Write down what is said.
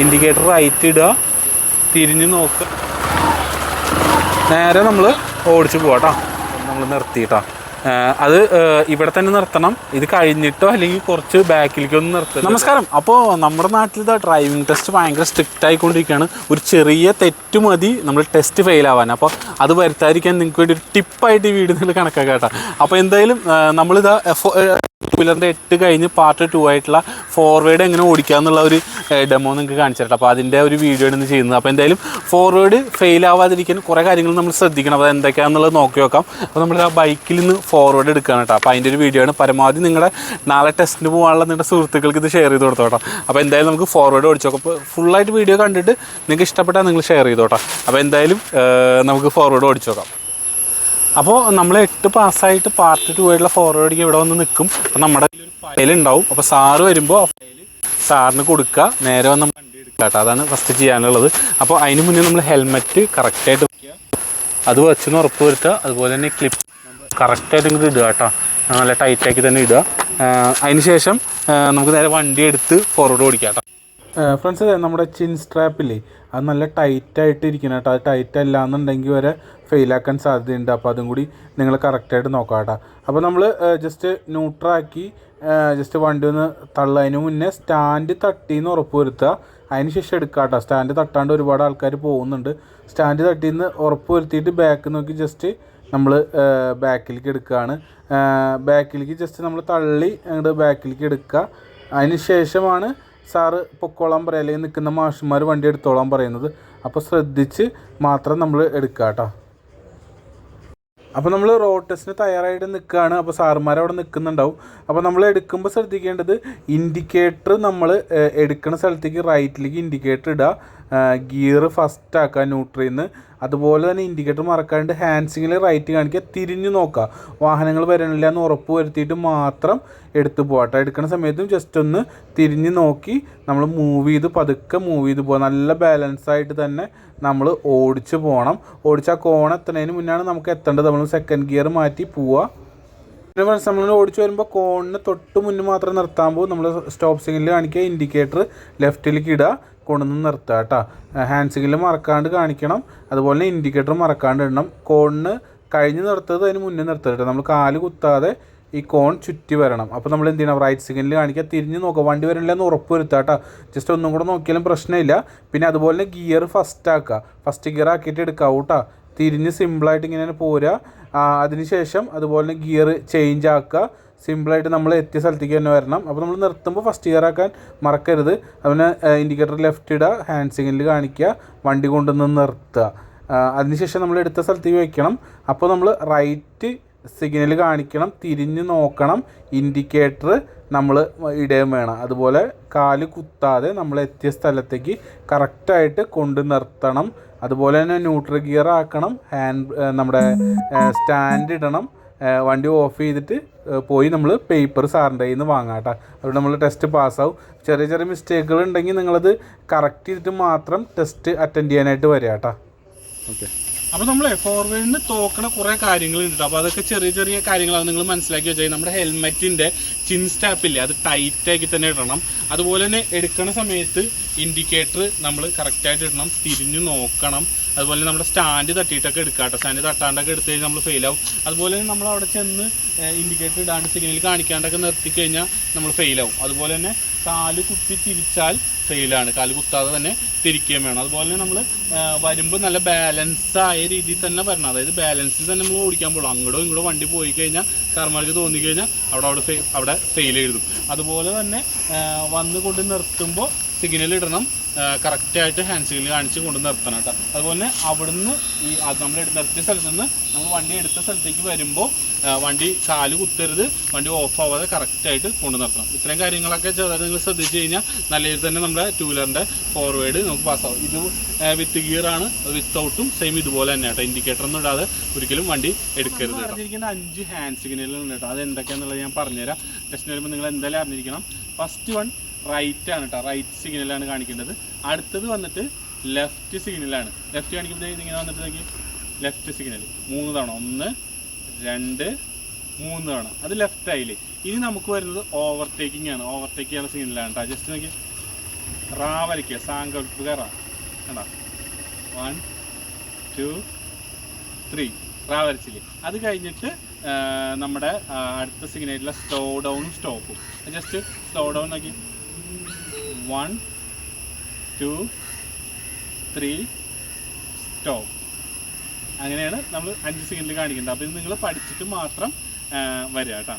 Indicator right ഇടുക. തിരിഞ്ഞ് നോക്കുക നേരെ നമ്മൾ ഓടിച്ച് പോവാട്ടോ നമ്മൾ നിർത്തിയിട്ടോ. അത് ഇവിടെ തന്നെ നിർത്തണം. ഇത് കഴിഞ്ഞിട്ടോ അല്ലെങ്കിൽ കുറച്ച് ബാക്കിലേക്കോ ഒന്ന് നിർത്തണം നമസ്കാരം. അപ്പോൾ നമ്മുടെ നാട്ടിൽ ഇതാ ഡ്രൈവിംഗ് ടെസ്റ്റ് ഭയങ്കര സ്ട്രിക്റ്റ് ആയിക്കൊണ്ടിരിക്കുകയാണ്. ഒരു ചെറിയ തെറ്റ് മതി നമ്മൾ ടെസ്റ്റ് ഫെയിൽ ആവാൻ. അപ്പോൾ അത് വരുത്താതിരിക്കാൻ നിങ്ങൾക്ക് വേണ്ടി ഒരു ടിപ്പായിട്ട് ഈ വീഡിയോ നിങ്ങൾ കണക്കാക്കാം കേട്ടോ. അപ്പോൾ എന്തായാലും നമ്മളിതാ എഫ്- ടൂ വീലറിന്റെ എട്ട് കഴിഞ്ഞ് പാർട്ട് ടു ആയിട്ടുള്ള ഫോർവേഡ് എങ്ങനെ ഓടിക്കുക എന്നുള്ള ഒരു ഡെമോ നിങ്ങൾക്ക് കാണിച്ചു തരട്ടെ അപ്പോൾ അതിന്റെ ഒരു വീഡിയോ ആണ് ചെയ്യുന്നത്. അപ്പോൾ എന്തായാലും ഫോർവേഡ് ഫെയിൽ ആവാതിരിക്കാൻ കുറേ കാര്യങ്ങൾ നമ്മൾ ശ്രദ്ധിക്കണം. അത് എന്തൊക്കെയാണെന്നുള്ളത് നോക്കി നോക്കാം. അപ്പോൾ നമ്മൾ ആ ബൈക്കിൽ നിന്ന് ഫോർവേഡ് എടുക്കുകയാണ് കേട്ടോ. അപ്പോൾ അതിന്റെ ഒരു വീഡിയോ ആണ്. പരമാവധി നിങ്ങളുടെ നാളെ ടെസ്റ്റിന് പോകാനുള്ള നിങ്ങളുടെ സുഹൃത്തുക്കൾക്ക് ഇത് ഷെയർ ചെയ്ത് കൊടുത്തോ കേട്ടോ അപ്പോൾ എന്തായാലും നമുക്ക് ഫോർവേഡ് ഓടിച്ചു നോക്കാം. അപ്പോൾ ഫുള്ളായിട്ട് വീഡിയോ കണ്ടിട്ട് നിങ്ങൾക്ക് ഇഷ്ടപ്പെട്ടാൽ നിങ്ങൾ ഷെയർ ചെയ്തോട്ടോ. അപ്പോൾ എന്തായാലും നമുക്ക് ഫോർവേഡ് ഓടിച്ചു നോക്കാം. അപ്പോൾ നമ്മൾ എട്ട് പാസ്സായിട്ട് പാർട്ട് ടു ആയിട്ടുള്ള ഫോർവേഡിങ് ഇവിടെ വന്ന് നിൽക്കും അപ്പോൾ നമ്മുടെ ഫയൽ ഉണ്ടാവും അപ്പോൾ സാറ് വരുമ്പോൾ ആ ഫയൽ സാറിന് കൊടുക്കുക. നേരെ വന്ന് വണ്ടി എടുക്കുക കേട്ടോ. അതാണ് ഫസ്റ്റ് ചെയ്യാനുള്ളത്. അപ്പോൾ അതിന് മുന്നേ നമ്മൾ ഹെൽമെറ്റ് കറക്റ്റായിട്ട് വെക്കുക. അത് വെച്ചെന്ന് ഉറപ്പ് വരുത്തുക. അതുപോലെ തന്നെ ക്ലിപ്പ് കറക്റ്റായിട്ട് ഇങ്ങോട്ട് ഇടുക കേട്ടോ. നല്ല ടൈറ്റാക്കി തന്നെ ഇടുക. അതിന് ശേഷം നമുക്ക് നേരെ വണ്ടി എടുത്ത് ഫോർവേഡ് ഓടിക്കാം കേട്ടോ. ഫ്രണ്ട്സ് നമ്മുടെ ചിൻ സ്ട്രാപ്പില്ലേ അത് നല്ല ടൈറ്റായിട്ട് ഇരിക്കണം കേട്ടോ. അത് ടൈറ്റ് അല്ല എന്നുണ്ടെങ്കിൽ വരെ ഫെയിലാക്കാൻ സാധ്യതയുണ്ട്. അപ്പോൾ അതും കൂടി നിങ്ങൾ കറക്റ്റായിട്ട് നോക്കാം കേട്ടോ. അപ്പോൾ നമ്മൾ ജസ്റ്റ് ന്യൂട്രാക്കി ജസ്റ്റ് വണ്ടി ഒന്ന് തള്ളുക അതിന് മുന്നേ സ്റ്റാൻഡ് തട്ടിന്ന് ഉറപ്പ് വരുത്തുക. അതിന് ശേഷം എടുക്കുക കേട്ടോ. സ്റ്റാൻഡ് തട്ടാണ്ട് ഒരുപാട് ആൾക്കാർ പോകുന്നുണ്ട്. സ്റ്റാൻഡ് തട്ടിന്ന് ഉറപ്പ് വരുത്തിയിട്ട് ബാക്ക് നോക്കി ജസ്റ്റ് നമ്മൾ ബാക്കിലേക്ക് എടുക്കുകയാണ്. ബാക്കിലേക്ക് ജസ്റ്റ് നമ്മൾ തള്ളി അങ്ങോട്ട് ബാക്കിലേക്ക് എടുക്കുക. അതിന് ശേഷമാണ് സാറ് പൊക്കോളാൻ പറയാം അല്ലെങ്കിൽ നിൽക്കുന്ന മാഷന്മാർ വണ്ടി എടുത്തോളാൻ പറയുന്നത്. അപ്പോൾ ശ്രദ്ധിച്ച് മാത്രം നമ്മൾ എടുക്കുക കേട്ടോ. അപ്പോൾ നമ്മൾ റോഡ് ടെസ്റ്റിന് തയ്യാറായിട്ട് നിൽക്കുകയാണ്. അപ്പോൾ സാറുമാർ അവിടെ നിൽക്കുന്നുണ്ടാവും. അപ്പോൾ നമ്മൾ എടുക്കുമ്പോൾ ശ്രദ്ധിക്കേണ്ടത് ഇൻഡിക്കേറ്റർ നമ്മൾ എടുക്കുന്ന സ്ഥലത്തേക്ക് റൈറ്റിലേക്ക് ഇൻഡിക്കേറ്റർ ഇടുക. ഗിയർ ഫസ്റ്റ് ആക്കുക നിന്ന് അതുപോലെ തന്നെ ഇൻഡിക്കേറ്റർ മറക്കാണ്ട് ഹാൻഡ്സിങ്ങിൽ റൈറ്റ് കാണിക്കുക തിരിഞ്ഞു നോക്കുക വാഹനങ്ങൾ വരണില്ല എന്ന് ഉറപ്പ് വരുത്തിയിട്ട് മാത്രം എടുത്തു പോകട്ടെ എടുക്കുന്ന സമയത്തും ജസ്റ്റ് ഒന്ന് തിരിഞ്ഞ് നോക്കി നമ്മൾ മൂവ് ചെയ്ത് പതുക്കെ മൂവ് ചെയ്ത് പോകാം നല്ല ബാലൻസ് ആയിട്ട് തന്നെ നമ്മൾ ഓടിച്ച് പോകണം ഓടിച്ച് ആ കോൺ മുന്നാണ് നമുക്ക് എത്തേണ്ടത്. നമ്മൾ സെക്കൻഡ് ഗിയർ മാറ്റി പോവുക പിന്നെ ഫ്രണ്ട്സ് നമ്മൾ ഓടിച്ചു വരുമ്പോൾ കോണിന് തൊട്ട് മുന്നേ മാത്രം നിർത്താൻ പോകും. നമ്മൾ സ്റ്റോപ്പ് സിഗ്നൽ കാണിക്കുക ഇൻഡിക്കേറ്റർ ലെഫ്റ്റിലേക്ക് ഇടുക കൊണ്ടുവന്ന് നിർത്തുക കേട്ടോ ഹാൻഡ് സിഗ്നൽ മറക്കാണ്ട് കാണിക്കണം. അതുപോലെ തന്നെ ഇൻഡിക്കേറ്റർ മറക്കാണ്ട് ഇടണം. കോണിന് കഴിഞ്ഞ് നിർത്തത് അതിന് മുന്നേ നിർത്തരുത് കേട്ടോ നമ്മൾ കാൽ കുത്താതെ ഈ കോൺ ചുറ്റി വരണം. അപ്പോൾ നമ്മൾ എന്ത് ചെയ്യണം? റൈറ്റ് സിഗ്നൽ കാണിക്കുക തിരിഞ്ഞ് നോക്കുക. വണ്ടി വരണില്ല എന്ന് ഉറപ്പ് വരുത്തുക കേട്ടോ ജസ്റ്റ് ഒന്നും കൂടെ നോക്കിയാലും പ്രശ്നമില്ല. പിന്നെ അതുപോലെ തന്നെ ഗിയർ ഫസ്റ്റ് ആക്കുക. ഫസ്റ്റ് ഗിയർ ആക്കിയിട്ട് എടുക്കാവൂ കേട്ടോ തിരിഞ്ഞ് സിമ്പിളായിട്ട് ഇങ്ങനെ പോരുക. അതിനുശേഷം അതുപോലെ തന്നെ ഗിയർ ചേഞ്ച് ആക്കുക. സിമ്പിളായിട്ട് നമ്മൾ എത്തിയ സ്ഥലത്തേക്ക് തന്നെ വരണം. അപ്പോൾ നമ്മൾ നിർത്തുമ്പോൾ ഫസ്റ്റ് ഗിയർ ആക്കാൻ മറക്കരുത്. അതിന് ഇൻഡിക്കേറ്റർ ലെഫ്റ്റ് ഇടുക ഹാൻഡ് സിഗ്നൽ കാണിക്കുക വണ്ടി കൊണ്ടുവന്ന് നിർത്തുക. അതിനുശേഷം നമ്മൾ എടുത്ത സ്ഥലത്തേക്ക് വയ്ക്കണം. അപ്പോൾ നമ്മൾ റൈറ്റ് സിഗ്നൽ കാണിക്കണം തിരിഞ്ഞ് നോക്കണം ഇൻഡിക്കേറ്റർ നമ്മൾ ഇടുകയും വേണം. അതുപോലെ കാൽ കുത്താതെ നമ്മൾ എത്തിയ സ്ഥലത്തേക്ക് കറക്റ്റായിട്ട് കൊണ്ട് നിർത്തണം. അതുപോലെ തന്നെ ന്യൂട്രൽ ഗിയർ ആക്കണം ഹാൻഡ് നമ്മുടെ സ്റ്റാൻഡ് ഇടണം. വണ്ടി ഓഫ് ചെയ്തിട്ട് പോയി നമ്മൾ പേപ്പർ സാറിന്റെ കയ്യിൽ നിന്ന് വാങ്ങാം കേട്ടോ അതുകൊണ്ട് നമ്മൾ ടെസ്റ്റ് പാസ്സാവും ചെറിയ ചെറിയ മിസ്റ്റേക്കുകൾ ഉണ്ടെങ്കിൽ നിങ്ങളത് കറക്റ്റ് ചെയ്തിട്ട് മാത്രം ടെസ്റ്റ് അറ്റൻഡ് ചെയ്യാനായിട്ട് വരിക കേട്ടോ ഓക്കെ അപ്പോൾ നമ്മളെ ഫോർവേഡിന് തോക്കണ കുറേ കാര്യങ്ങളുണ്ട് അപ്പോൾ അതൊക്കെ ചെറിയ ചെറിയ കാര്യങ്ങളാണ് നിങ്ങൾ മനസ്സിലാക്കി വെച്ചാൽ നമ്മുടെ ഹെൽമെറ്റിന്റെ ചിൻ സ്റ്റാപ്പില്ലേ അത് ടൈറ്റാക്കി തന്നെ ഇടണം. അതുപോലെ തന്നെ എടുക്കണ സമയത്ത് ഇൻഡിക്കേറ്റർ നമ്മൾ കറക്റ്റായിട്ട് ഇടണം തിരിഞ്ഞു നോക്കണം. അതുപോലെ നമ്മുടെ സ്റ്റാൻഡ് തട്ടിയിട്ടൊക്കെ എടുക്കാട്ടോ സ്റ്റാൻഡ് തട്ടാണ്ടൊക്കെ എടുത്തു കഴിഞ്ഞാൽ നമ്മൾ ഫെയിലാവും അതുപോലെ തന്നെ നമ്മൾ അവിടെ ചെന്ന് ഇൻഡിക്കേറ്റർ ഇടാണ്ട് സിഗ്നൽ കാണിക്കാണ്ടൊക്കെ നിർത്തി കഴിഞ്ഞാൽ നമ്മൾ ഫെയിലാവും അതുപോലെ തന്നെ കാൽ കുത്തി തിരിച്ചാൽ ഫെയിലാണ് കാൽ കുത്താതെ തന്നെ തിരിക്കുകയും വേണം. അതുപോലെ തന്നെ നമ്മൾ വരുമ്പോൾ നല്ല ബാലൻസ് ആയ രീതിയിൽ തന്നെ വരണം. അതായത് ബാലൻസിൽ തന്നെ നമ്മൾ ഓടിക്കാൻ പോകുള്ളൂ അങ്ങോട്ടോ ഇങ്ങോട്ടോ വണ്ടി പോയി കഴിഞ്ഞാൽ കാർമാർക്ക് തോന്നി കഴിഞ്ഞാൽ അവിടെ അവിടെ അവിടെ ഫെയിൽ എഴുതും. അതുപോലെ തന്നെ വന്ന് കൊണ്ട് നിർത്തുമ്പോൾ സിഗ്നൽ ഇടണം. കറക്റ്റായിട്ട് ഹാൻഡ് സിഗ്നൽ കാണിച്ച് കൊണ്ട് നിർത്തണം കേട്ടോ. അതുപോലെ അവിടുന്ന് ഈ നമ്മൾ നിർത്തിയ സ്ഥലത്ത് നിന്ന് നമ്മൾ വണ്ടി എടുത്ത സ്ഥലത്തേക്ക് വരുമ്പോൾ വണ്ടി കാൽ കുത്തരുത്. വണ്ടി ഓഫ് ആവാതെ കറക്റ്റായിട്ട് കൊണ്ട് നിർത്തണം. ഇത്രയും കാര്യങ്ങളൊക്കെ ചെറുതായിട്ട് നിങ്ങൾ ശ്രദ്ധിച്ച് കഴിഞ്ഞാൽ നല്ല രീതിയിൽ തന്നെ നമ്മുടെ ടൂ വീലറിന്റെ ഫോർവേഡ് നമുക്ക് പാസ്സാവും ഇത് വിത്ത് ഗിയറാണ് ആണ്. വിത്തൗട്ടും സെയിം ഇതുപോലെ തന്നെ കേട്ടോ. ഇൻഡിക്കേറ്റർ ഒന്നും ഇടാതെ ഒരിക്കലും വണ്ടി എടുക്കരുത് അറിഞ്ഞിരിക്കുന്ന അഞ്ച് ഹാൻഡ് സിഗ്നലുണ്ട് കേട്ടോ. അത് എന്തൊക്കെയാണെന്നുള്ളത് ഞാൻ പറഞ്ഞുതരാം. ടെസ്റ്റ് വരുമ്പോൾ നിങ്ങൾ എന്തായാലും അറിഞ്ഞിരിക്കണം. ഫസ്റ്റ് വൺ റൈറ്റ് ആണ് കേട്ടോ. റൈറ്റ് സിഗ്നലാണ് കാണിക്കേണ്ടത്. അടുത്തത് വന്നിട്ട് ലെഫ്റ്റ് സിഗ്നലാണ് ലെഫ്റ്റ് കാണിക്കുമ്പോഴത്തേക്ക് ഇങ്ങനെ വന്നിട്ട് നോക്കി. ലെഫ്റ്റ് സിഗ്നൽ മൂന്ന് തവണ. ഒന്ന് രണ്ട് മൂന്ന് തവണ. അത് ലെഫ്റ്റ് ആയില്ലേ? ഇനി നമുക്ക് വരുന്നത് ഓവർടേക്കിംഗ് ആണ്. ഓവർടേക്ക് ചെയ്യാനുള്ള സിഗ്നലാണ് കേട്ടോ. ജസ്റ്റ് നോക്കി. റാ വരയ്ക്കുക സാങ്കല്പിക റാ വൺ ടു ത്രീ റാ വരച്ചില്ലേ അത് കഴിഞ്ഞിട്ട് നമ്മുടെ അടുത്ത സിഗ്നേറ്റിലെ സ്ലോ ഡൗണും സ്റ്റോപ്പും ജസ്റ്റ് സ്ലോ ഡൗൺ നോക്കി. വൺ ടു ത്രീ സ്റ്റോപ്പ് അങ്ങനെയാണ് നമ്മൾ അഞ്ച് സെക്കൻഡിൽ കാണിക്കുന്നത്. അപ്പോൾ ഇത് നിങ്ങൾ പഠിച്ചിട്ട് മാത്രം വരിക കേട്ടോ.